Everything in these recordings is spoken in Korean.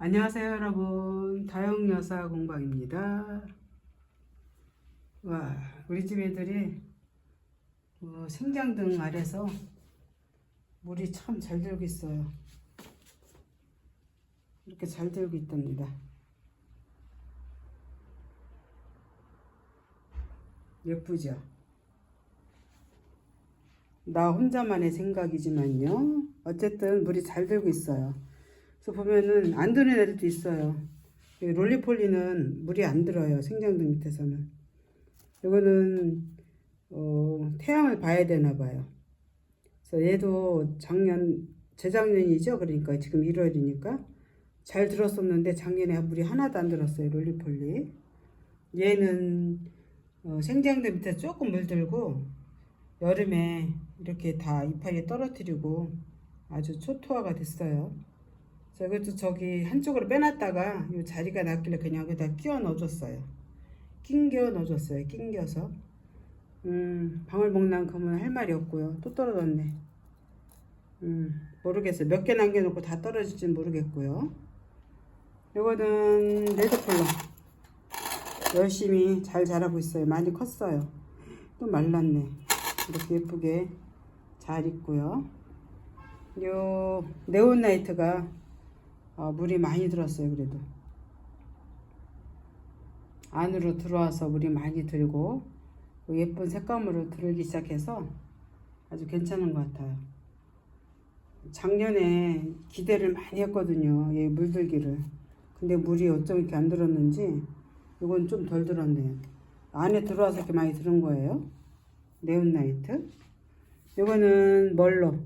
안녕하세요 여러분. 다영여사 공방입니다. 와 우리 집 애들이 어, 생장등 아래서 물이 참 잘 들고 있어요. 이렇게 잘 들고 있답니다. 예쁘죠? 나 혼자만의 생각이지만요. 어쨌든 물이 잘 들고 있어요 그래서 보면은 안 드는 애들도 있어요. 이 롤리폴리는 물이 안 들어요. 생장등 밑에서는. 이거는 어, 태양을 봐야 되나 봐요. 그래서 얘도 작년 재작년이죠. 그러니까 지금 1월이니까 잘 들었었는데 작년에 물이 하나도 안 들었어요. 롤리폴리. 얘는 어, 생장등 밑에 조금 물들고 여름에 이렇게 다 이파리 떨어뜨리고 아주 초토화가 됐어요. 자, 이것도 저기 한쪽으로 빼놨다가 이 자리가 났길래 그냥 여기다 끼워 넣어줬어요. 낑겨 넣어줬어요. 낑겨서. 음, 방울복랑금은 할 말이 없고요. 또 떨어졌네. 음, 모르겠어요. 몇 개 남겨놓고 다 떨어질지 모르겠고요. 이거는 레드폴로. 열심히 잘 자라고 있어요. 많이 컸어요. 또 말랐네. 이렇게 예쁘게 잘 있고요. 요 네온나이트가 어, 물이 많이 들었어요 그래도. 안으로 들어와서 물이 많이 들고 예쁜 색감으로 들기 시작해서 아주 괜찮은 것 같아요. 작년에 기대를 많이 했거든요 얘 물들기를. 근데 물이 어쩜 이렇게 안 들었는지 이건 좀 덜 들었네요. 안에 들어와서 이렇게 많이 들은 거예요? 네온나이트? 이거는 멀로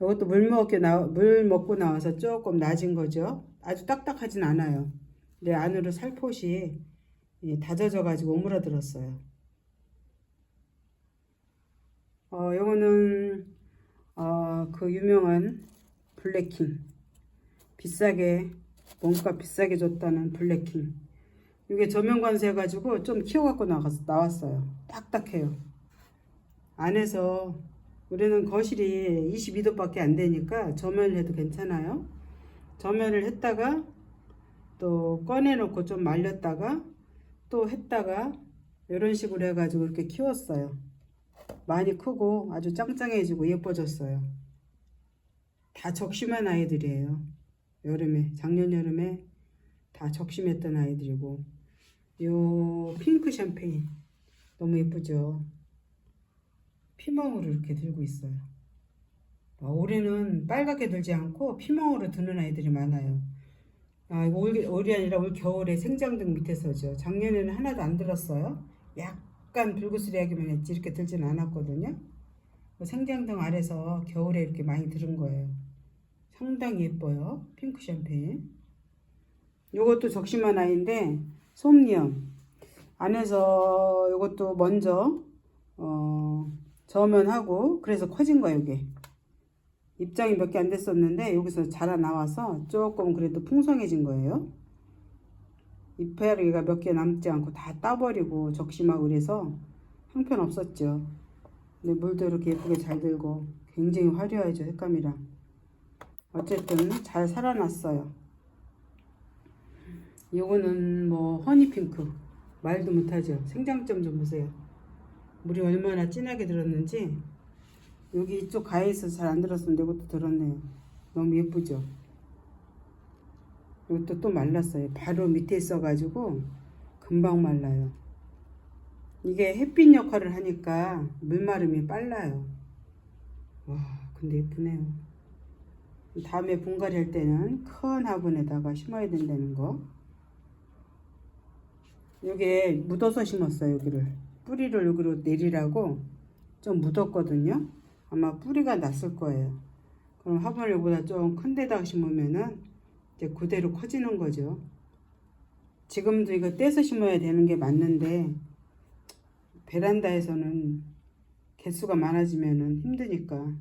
이것도 물 먹게 나, 물 먹고 나와서 조금 낮은 거죠. 아주 딱딱하진 않아요. 근데 안으로 살포시 예, 다져져 가지고 오므라들었어요. 어, 요거는 어, 그 유명한 블랙킹 비싸게 뭔가 비싸게 줬다는 블랙킹 이게 저면관세 해가지고 좀 키워갖고 나갔, 나왔어요. 딱딱해요. 안에서 우리는 거실이 22도밖에 안 되니까 점연을 해도 괜찮아요. 점연을 했다가 또 꺼내놓고 좀 말렸다가 또 했다가 이런 식으로 해가지고 이렇게 키웠어요. 많이 크고 아주 짱짱해지고 예뻐졌어요. 다 적심한 아이들이에요. 여름에 작년 여름에 다 적심했던 아이들이고 요 핑크 샴페인 너무 예쁘죠. 피멍으로 이렇게 들고 있어요. 아, 올해는 빨갛게 들지 않고 피멍으로 드는 아이들이 많아요. 아, 이거 올, 올이 아니라 올 겨울에 생장등 밑에서죠. 작년에는 하나도 안 들었어요. 약간 불구스레하기만 했지 이렇게 들진 않았거든요. 그 생장등 아래서 겨울에 이렇게 많이 들은 거예요. 상당히 예뻐요. 핑크 샴페인. 이것도 적심한 아이인데 솜니엄 안에서 이것도 먼저 어, 저면하고 그래서 커진 거예요 이게. 입장이 몇 개 안 됐었는데 여기서 자라 나와서 조금 그래도 풍성해진 거예요. 잎에리가 몇 개 남지 않고 다 따버리고 적심하고 그래서 형편 없었죠. 근데 물도 이렇게 예쁘게 잘 들고 굉장히 화려하죠 색감이랑 어쨌든 잘 살아났어요. 요거는 뭐 허니핑크. 말도 못하죠. 생장점 좀 보세요 물이 얼마나 진하게 들었는지 여기 이쪽 가에서 잘 안 들었었는데 이것도 들었네요. 너무 예쁘죠? 이것도 또 말랐어요. 바로 밑에 있어가지고 금방 말라요. 이게 햇빛 역할을 하니까 물마름이 빨라요. 와, 근데 예쁘네요. 다음에 분갈이 할 때는 큰 화분에다가 심어야 된다는 거. 여기에 묻어서 심었어요, 여기를. 뿌리를 여기로 내리라고 좀 묻었거든요. 아마 뿌리가 났을 거예요. 그럼 화분을 여기보다 좀 큰 데다가 심으면은 이제 그대로 커지는 거죠. 지금도 이거 떼서 심어야 되는 게 맞는데 베란다에서는 개수가 많아지면은 힘드니까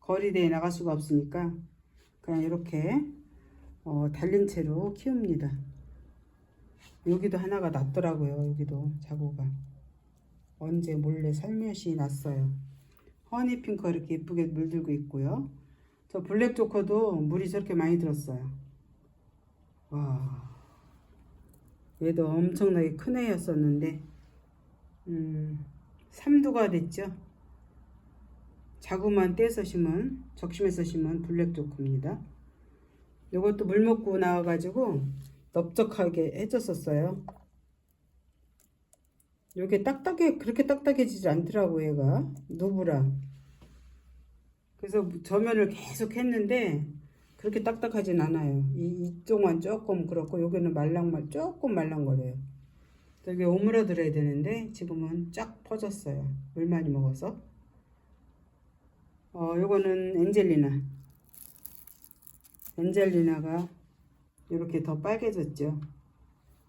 거리대에 나갈 수가 없으니까 그냥 이렇게 어, 달린 채로 키웁니다. 여기도 하나가 났더라고요. 여기도 자고가. 언제 몰래 살며시 났어요. 허니핑크 이렇게 예쁘게 물들고 있고요. 저 블랙 조커도 물이 저렇게 많이 들었어요. 와, 얘도 엄청나게 큰 애였었는데, 음, 3두가 됐죠. 자구만 떼서 심은, 적심해서 심은 블랙 조크입니다. 이것도 물 먹고 나와가지고 넓적하게 해줬었어요. 요게 딱딱해, 그렇게 딱딱해지지 않더라고, 얘가. 누브라. 그래서 저면을 계속 했는데, 그렇게 딱딱하진 않아요. 이, 이쪽만 조금 그렇고, 여기는 말랑말, 조금 말랑거려요. 여기 오므러들어야 되는데, 지금은 쫙 퍼졌어요. 물 많이 먹어서. 어, 요거는 엔젤리나. 엔젤리나가 이렇게 더 빨개졌죠.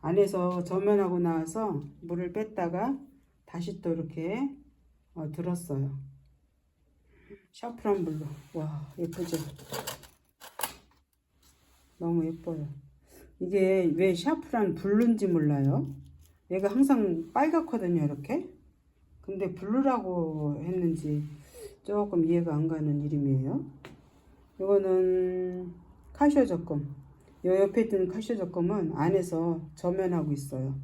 안에서 저면하고 나와서 물을 뺐다가 다시 또 이렇게 어, 들었어요. 샤프란 블루. 와, 예쁘죠? 너무 예뻐요. 이게 왜 샤프란 블루인지 몰라요. 얘가 항상 빨갛거든요, 이렇게. 근데 블루라고 했는지 조금 이해가 안 가는 이름이에요. 이거는 카시오 적금. 요 옆에 있는 카시오 적금은 안에서 저면하고 있어요.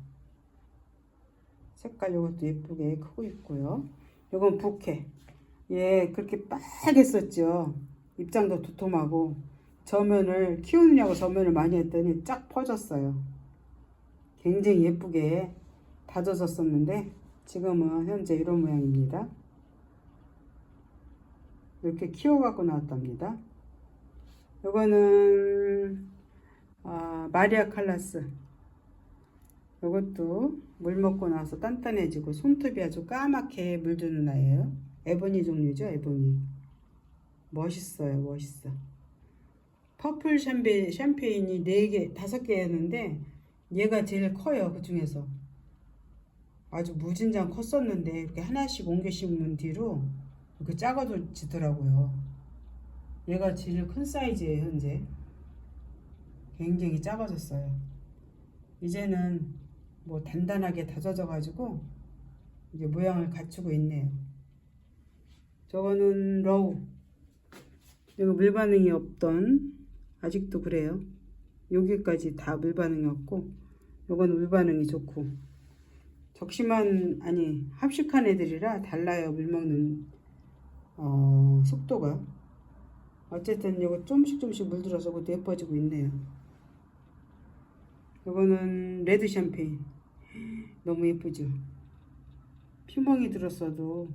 색깔 이것도 예쁘게 크고 있고요. 이건 부케. 얘 그렇게 빨갰었죠. 입장도 두툼하고 저면을 키우느냐고 저면을 많이 했더니 쫙 퍼졌어요. 굉장히 예쁘게 다져졌었는데 지금은 현재 이런 모양입니다. 이렇게 키워갖고 나왔답니다. 이거는 아, 마리아 칼라스. 이것도 물 먹고 나서 단단해지고 손톱이 아주 까맣게 물드는 아이예요. 에보니 종류죠, 에보니. 멋있어요, 멋있어. 퍼플 샴페, 샴페인이 4개, 5개였는데 얘가 제일 커요, 그 중에서. 아주 무진장 컸었는데 이렇게 하나씩 옮겨 심은 뒤로 이렇게 작아지더라고요. 얘가 제일 큰 사이즈예요, 현재. 굉장히 작아졌어요. 이제는 뭐 단단하게 다져져 가지고 이제 모양을 갖추고 있네요. 저거는 러우. 이거 물 반응이 없던 아직도 그래요. 여기까지 다 물 반응이 없고 요건 물 반응이 좋고 적심한 아니 합식한 애들이라 달라요 물 먹는 어, 속도가 어쨌든 이거 조금씩 조금씩 물들어서 그것도 예뻐지고 있네요. 이거는 레드 샴페인 너무 예쁘죠. 피멍이 들었어도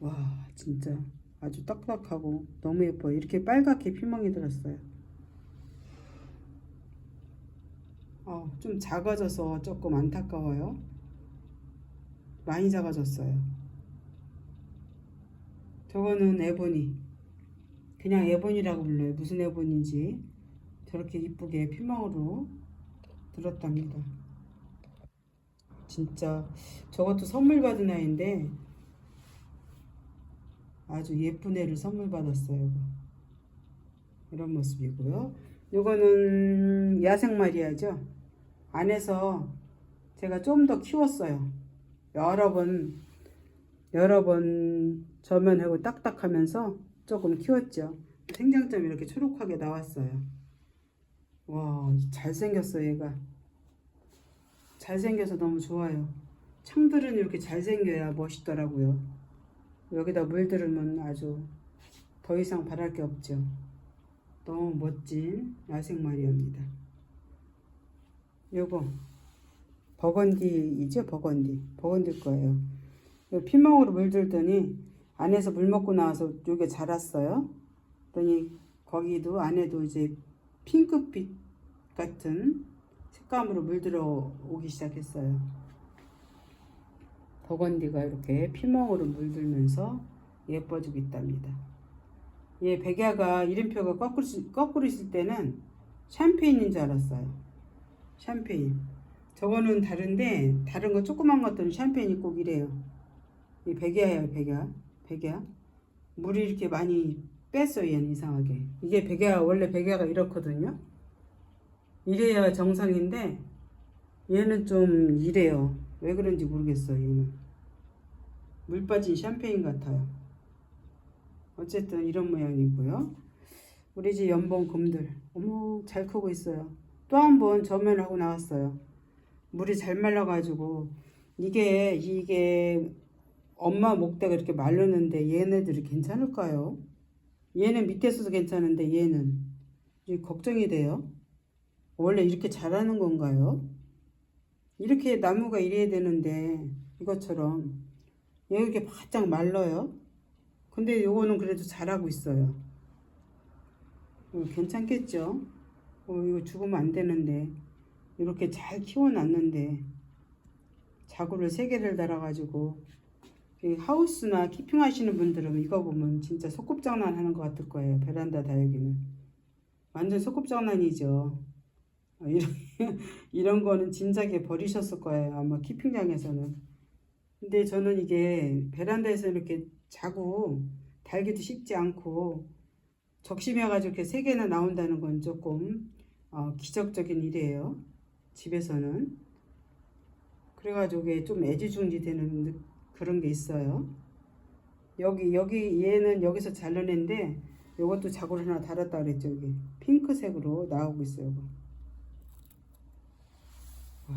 와 진짜 아주 딱딱하고 너무 예뻐요. 이렇게 빨갛게 피멍이 들었어요. 어, 좀 작아져서 조금 안타까워요. 많이 작아졌어요. 저거는 에보니. 그냥 에보니라고 불러요. 무슨 에보니인지 저렇게 이쁘게 피망으로 들었답니다. 진짜 저것도 선물 받은 아이인데 아주 예쁜 애를 선물 받았어요. 이런 모습이고요. 요거는 야생 마리아죠. 안에서 제가 좀 더 키웠어요. 여러 번 여러 번 저면하고 딱딱하면서 조금 키웠죠. 생장점이 이렇게 초록하게 나왔어요. 와, 잘생겼어, 얘가. 잘생겨서 너무 좋아요. 창들은 이렇게 잘생겨야 멋있더라고요. 여기다 물 들으면 아주 더 이상 바랄 게 없죠. 너무 멋진 야생 마리아입니다. 요거 버건디이죠, 버건디. 버건디 거예요. 요 피멍으로 물들더니 안에서 물 먹고 나와서 요게 자랐어요. 그러니 거기도 안에도 이제 핑크빛 같은 색감으로 물들어 오기 시작했어요. 버건디가 이렇게 피멍으로 물들면서 예뻐지고 있답니다. 얘 백야가 이름표가 거꾸로, 있- 거꾸로 있을 때는 샴페인인 줄 알았어요. 샴페인. 저거는 다른데 다른 거 조그만 것들은 샴페인이 꼭 이래요. 이 백야예요, 백야. 백야. 물이 이렇게 많이 뺐어요, 얘는 이상하게. 이게 백야 원래 백야가 이렇거든요. 이래야 정상인데 얘는 좀 이래요. 왜 그런지 모르겠어요, 얘는. 물 빠진 샴페인 같아요. 어쨌든 이런 모양이고요. 우리 집 연봉 곰들. 어머, 잘 크고 있어요. 또 한번 점연을 하고 나왔어요. 물이 잘 말라가지고 이게 이게 엄마 목대가 이렇게 말랐는데 얘네들이 괜찮을까요? 얘는 밑에서도 괜찮은데 얘는 걱정이 돼요. 원래 이렇게 자라는 건가요? 이렇게 나무가 이래야 되는데 이것처럼 얘 이렇게 바짝 말라요. 근데 요거는 그래도 잘하고 있어요. 어, 괜찮겠죠? 어, 이거 죽으면 안 되는데 이렇게 잘 키워놨는데 자구를 세 개를 달아가지고 이 하우스나 키핑 하시는 분들은 이거 보면 진짜 소꿉장난 하는 것 같을 거예요. 베란다 다육이는 완전 소꿉장난이죠. 어, 이런 이런 거는 진작에 버리셨을 거예요. 아마 키핑장에서는. 근데 저는 이게 베란다에서 이렇게 자고 달기도 쉽지 않고 적심해가지고 이렇게 세 개나 나온다는 건 조금 어, 기적적인 일이에요. 집에서는. 그래가지고 이게 좀 애지중지 되는 느- 그런 게 있어요. 여기 여기 얘는 여기서 잘라낸데 이것도 자고를 하나 달았다 그랬죠 여기 핑크색으로 나오고 있어요. 이거.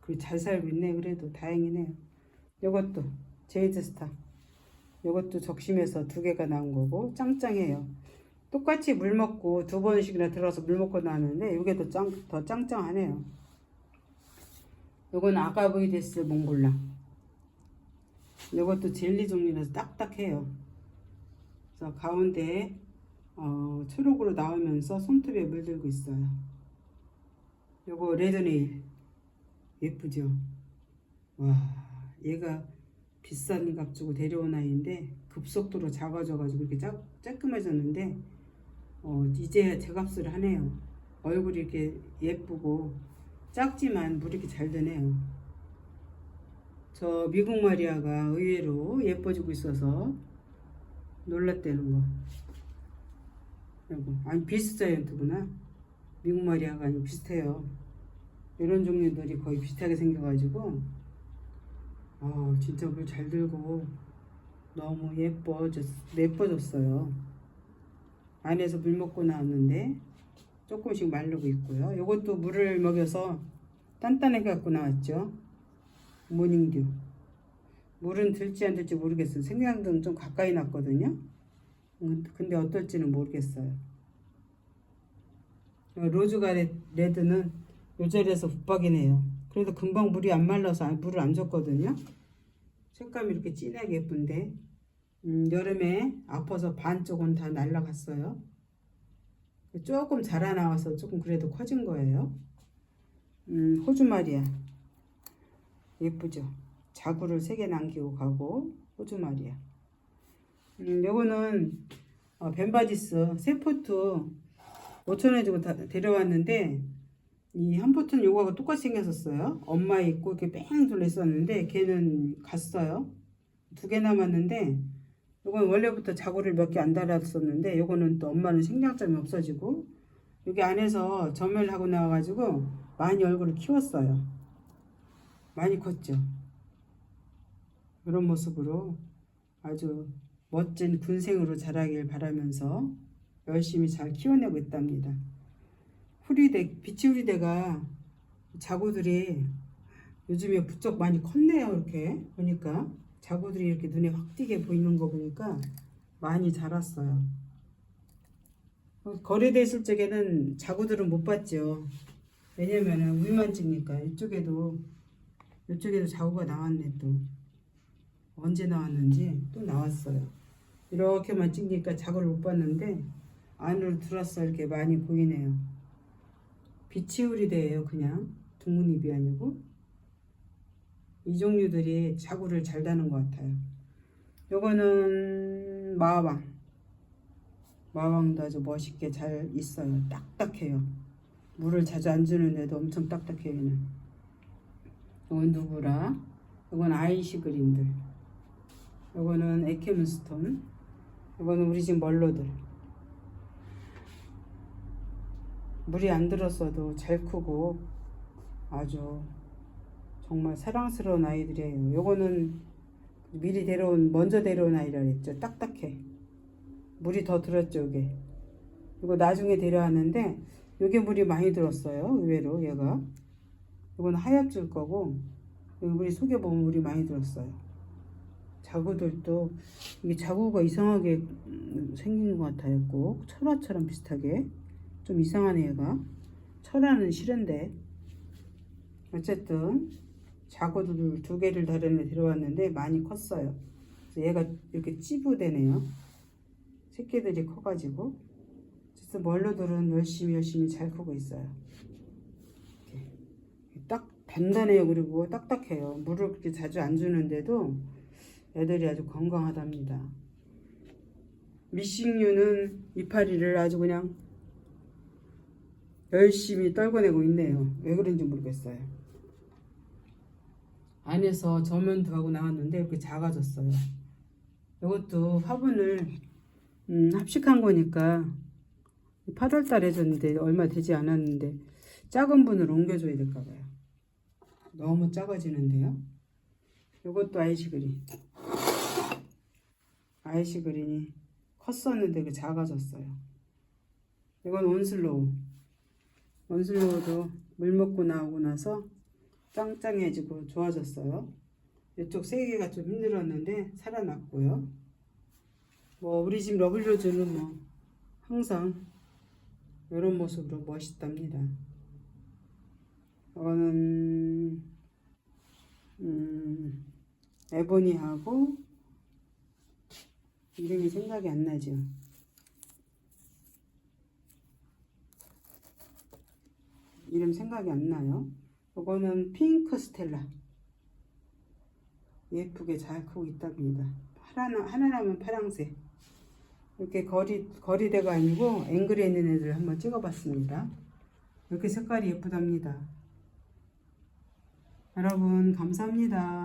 그잘 살고 있네 그래도 다행이네요. 이것도 제이드스타. 이것도 적심해서 두 개가 나온 거고 짱짱해요. 똑같이 물 먹고 두 번씩이나 들어서 물 먹고 나는데 이게 더 짱, 더 짱짱하네요. 요건 아가보이데스 몽골랑. 요것도 젤리 종류라서 딱딱해요. 그래서 가운데 어, 초록으로 나오면서 손톱에 물들고 있어요. 요거 레드네일 예쁘죠? 와 얘가 비싼 값 주고 데려온 아이인데 급속도로 작아져가지고 이렇게 짜, 쬐끔해졌는데 어, 이제 제 값을 하네요. 얼굴이 이렇게 예쁘고 작지만 물이 잘 드네요. 저 미국 마리아가 의외로 예뻐지고 있어서 놀랐다는 거. 아니 비스 자이언트구나. 미국 마리아가 비슷해요. 이런 종류들이 거의 비슷하게 생겨가지고 아 진짜 물 잘 들고 너무 예뻐졌, 예뻐졌어요. 안에서 물 먹고 나왔는데 조금씩 마르고 있고요. 이것도 물을 먹여서 단단하게 갖고 나왔죠. 모닝듀. 물은 들지 안 들지 모르겠어요. 생강등 좀 가까이 났거든요. 음, 근데 어떨지는 모르겠어요. 로즈가 레- 레드는 요 자리에서 붙박이네요. 그래도 금방 물이 안 말라서 안- 물을 안 줬거든요. 색감이 이렇게 진하게 예쁜데 음, 여름에 아파서 반쪽은 다 날라갔어요. 조금 자라나와서 조금 그래도 커진 거예요. 음, 호주마리아 예쁘죠. 자구를 세개 남기고 가고 호주마리아. 음, 요거는 어, 벤바디스 세 포트 5천 원 주고 다 데려왔는데 이 한 포트는 요거하고 똑같이 생겼었어요. 엄마 있고 이렇게 뺑 둘러 있었는데 걔는 갔어요. 두 개 남았는데 요건 원래부터 자구를 몇 개 안 달았었는데 요거는 또 엄마는 생장점이 없어지고 여기 안에서 점을 하고 나와가지고 많이 얼굴을 키웠어요. 많이 컸죠. 이런 모습으로 아주 멋진 군생으로 자라길 바라면서 열심히 잘 키워내고 있답니다. 후리대, 비치 후리대가 자구들이 요즘에 부쩍 많이 컸네요. 이렇게 보니까 자구들이 이렇게 눈에 확 띄게 보이는 거 보니까 많이 자랐어요. 거래돼 있을 적에는 자구들은 못 봤죠. 왜냐면은 위만 찍니까 이쪽에도 이쪽에도 자구가 나왔네 또 언제 나왔는지 또 나왔어요. 이렇게만 찍니까 자구를 못 봤는데 안으로 들어서 이렇게 많이 보이네요. 비치우리대예요 그냥 둥근잎이 아니고 이 종류들이 자구를 잘 다는 것 같아요. 요거는 마왕 마왕도 아주 멋있게 잘 있어요. 딱딱해요. 물을 자주 안 주는데도 엄청 딱딱해요. 얘는. 이건 누구라? 이건 아이시 그린들. 이거는 에케문스톤. 이거는 우리 집 멀로들. 물이 안 들었어도 잘 크고 아주 정말 사랑스러운 아이들이에요. 요거는 미리 데려온 먼저 데려온 아이라 그랬죠. 딱딱해. 물이 더 들었죠, 이게. 이거 나중에 데려왔는데 요게 물이 많이 들었어요. 의외로 얘가. 이건 하얗줄 거고 물이 속에 보면 물이 많이 들었어요. 자구들도 이게 자구가 이상하게 음, 생긴 것 같아요. 꼭 철화처럼 비슷하게 좀 이상하네 얘가. 철화는 싫은데 어쨌든 자구들 두 개를 다른애 들어왔는데 많이 컸어요. 얘가 이렇게 찌부되네요. 새끼들이 커가지고 그래서 멀로들은 열심히 열심히 잘 크고 있어요. 딱 단단해요. 그리고 딱딱해요. 물을 그렇게 자주 안 주는데도 애들이 아주 건강하답니다. 미식류는 이파리를 아주 그냥 열심히 떨궈내고 있네요. 왜 그런지 모르겠어요. 안에서 저면도 하고 나왔는데 이렇게 작아졌어요. 이것도 화분을 음, 합식한 거니까 8월 달에 줬는데 얼마 되지 않았는데 작은 분을 옮겨줘야 될까 봐요. 너무 작아지는데요. 이것도 아이시그린. 아이시그린이 컸었는데 그 작아졌어요. 이건 온슬로우. 온슬로우도 물 먹고 나오고 나서 짱짱해지고 좋아졌어요. 이쪽 세 개가 좀 힘들었는데 살아났고요. 뭐 우리 집 러블로즈는 뭐 항상 이런 모습으로 멋있답니다. 이거는 음, 에보니하고 이름이 생각이 안 나죠. 이름 생각이 안 나요. 이거는 핑크 스텔라. 예쁘게 잘 크고 있답니다. 하나, 하나라면 파랑색. 이렇게 거리, 거리대가 아니고 앵글에 있는 애들 한번 찍어봤습니다. 이렇게 색깔이 예쁘답니다. 여러분, 감사합니다.